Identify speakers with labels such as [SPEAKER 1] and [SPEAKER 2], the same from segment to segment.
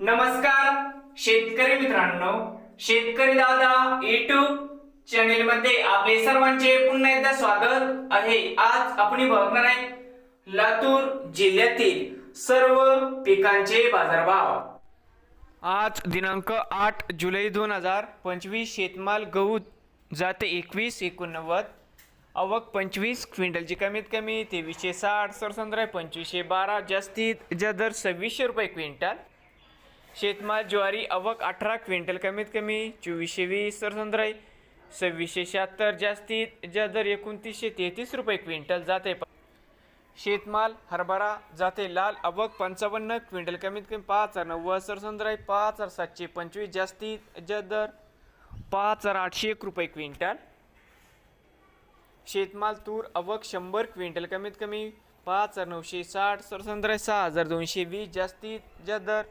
[SPEAKER 1] नमस्कार शेतकरी मित्रांनो. शेतकरी दादा युट्यूब चॅनेल मध्ये आपले सर्वांचे पुन्हा एकदा स्वागत आहे. आज आपण बघणार आहे लातूर जिल्ह्यातील सर्व पिकांचे बाजारभाव. आज दिनांक आठ जुलै दोन हजार पंचवीस शेतमाल गहू जाते एकवीस एकोणनव्वद. आवक पंचवीस क्विंटलची कमीत कमी तेवीसशे साठ सरसंद्रा पंचवीसशे बारा जास्तीत ज्या दर सव्वीसशे रुपये क्विंटल. शेतमाल ज्वारी अवक अठरा क्विंटल कमीत कमी चोवीसशे वीस सरसंद्र सव्वीसशे शहात्तर जास्तीत ज्या दर एकोणतीसशे तेहतीस रुपये क्विंटल जाते. शेतमाल हरभरा जाते लाल अवक पंचावन्न क्विंटल कमीत कमी पाच हजार नव्वद सरसंद्र पाच हजार सातशे पंचवीस जास्तीत ज्या दर पाच हजार आठशे एक रुपये क्विंटल. शेतमाल तूर अवक शंभर क्विंटल कमीत कमी पाच हजार नऊशे साठ सरसंद्र सहा हजार दोनशे वीस जास्तीत ज्या दर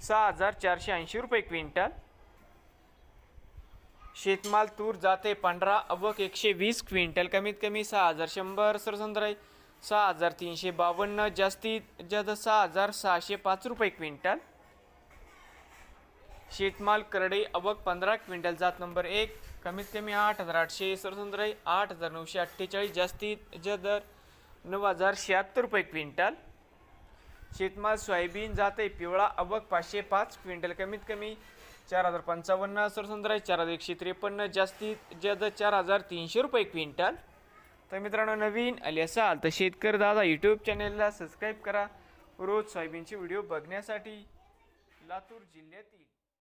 [SPEAKER 1] सहा हजार चारशे ऐंशी रुपये क्विंटल. शेतमाल तूर जाते पंधरा अवक एकशे वीस क्विंटल. कमीत कमी सहा हजार शंभर सरसंद्र सहा हजार तीनशे बावन्न जास्तीत जास्त सहा हजार सहाशे पाच रुपये क्विंटल. शेतमाल करडई अवक पंधरा क्विंटल जात नंबर एक. कमीत कमी आठ हजार आठशे सरसंद्राई आठ हजार नऊशे अठ्ठेचाळीस जास्तीत जदर नऊ हजार शहात्तर रुपये क्विंटल. शेतमाल सोयाबीन जाते पिवळा अवक पाचशे पाच क्विंटल कमीत कमी चार हजार पंचावन्न सरसंद्राई चार हजार एकशे त्रेपन्न जास्तीत जा चार हजार तीनशे रुपये क्विंटल. तर मित्रांनो नवीन आले असाल तर शेतकरी दादा यूट्यूब चॅनेलला सबस्क्राईब करा. रोज सोयाबीनचे व्हिडिओ बघण्यासाठी लातूर जिल्ह्यातील